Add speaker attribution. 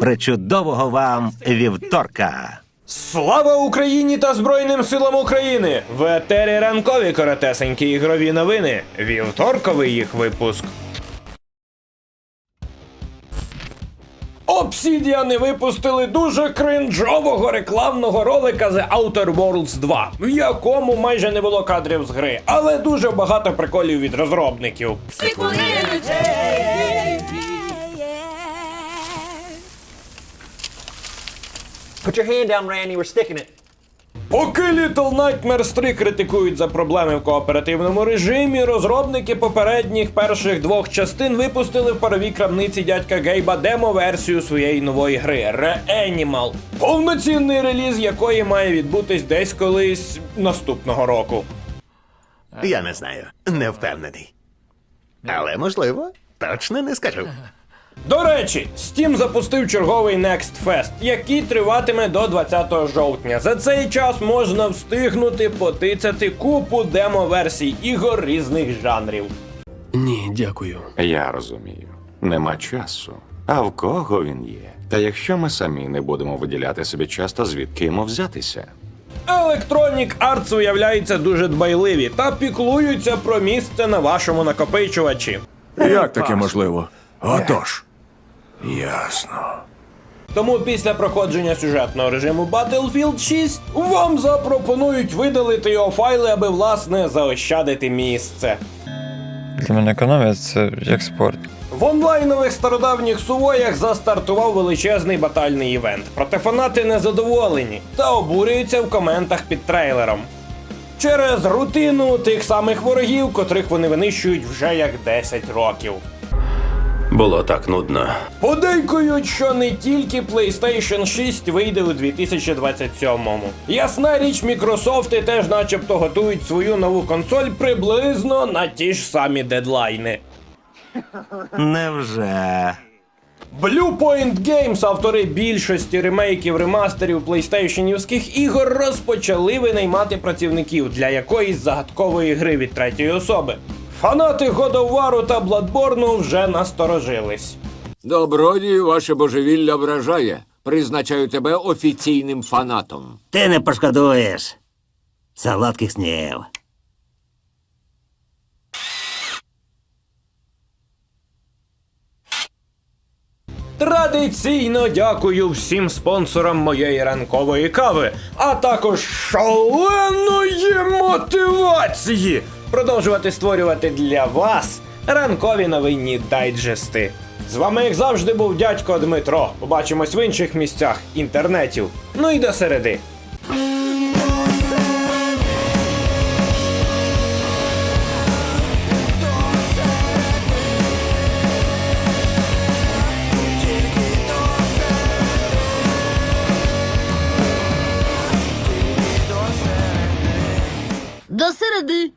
Speaker 1: Причудового вам вівторка!
Speaker 2: Слава Україні та Збройним силам України! В етері ранкові коротесенькі ігрові новини. Вівторковий їх випуск. Обсідіани випустили дуже кринжового рекламного ролика The Outer Worlds 2, в якому майже не було кадрів з гри, але дуже багато приколів від розробників.
Speaker 3: Put your hand down, Randy. We're sticking it.
Speaker 2: Поки Little Nightmares 3 критикують за проблеми в кооперативному режимі, розробники попередніх перших двох частин випустили в паровій крамниці дядька Гейба демо-версію своєї нової гри Re-Animal, повноцінний реліз якої має відбутись десь колись наступного року.
Speaker 1: Я не знаю, не впевнений. Але можливо, точно не скажу.
Speaker 2: До речі, Steam запустив черговий Next Fest, який триватиме до 20 жовтня. За цей час можна встигнути потицяти купу демо-версій ігор різних жанрів.
Speaker 4: Ні, дякую.
Speaker 5: Я розумію, нема часу. А в кого він є? Та якщо ми самі не будемо виділяти собі час, то звідки йому взятися?
Speaker 2: Electronic Arts виявляється дуже дбайливі та піклуються про місце на вашому накопичувачі.
Speaker 4: Як таке можливо? Отож. Ясно.
Speaker 2: Тому після проходження сюжетного режиму Battlefield 6 вам запропонують видалити його файли, аби власне заощадити місце.
Speaker 6: Для мене економія це як спорт.
Speaker 2: В онлайнових стародавніх сувоях застартував величезний батальний івент. Проте фанати незадоволені та обурюються в коментах під трейлером. Через рутину тих самих ворогів, котрих вони винищують вже як 10 років.
Speaker 4: Було так нудно.
Speaker 2: Подейкують, що не тільки PlayStation 6 вийде у 2027-му. Ясна річ, Мікрософти теж начебто готують свою нову консоль приблизно на ті ж самі дедлайни.
Speaker 1: Невже?
Speaker 2: Blue Point Games, автори більшості ремейків ремастерів плейстейшенівських ігор, розпочали винаймати працівників для якоїсь загадкової гри від третьої особи. Фанати War та Bloodborne вже насторожились.
Speaker 7: Добродію, ваше божевілля вражає. Призначаю тебе офіційним фанатом.
Speaker 8: Ти не пошкодуєш. Солодких снів.
Speaker 2: Традиційно дякую всім спонсорам моєї ранкової кави, а також шаленої мотивації продовжувати створювати для вас ранкові новинні дайджести. З вами, як завжди, був дядько Дмитро. Побачимось в інших місцях інтернетів. Ну і до середи.
Speaker 9: До середи.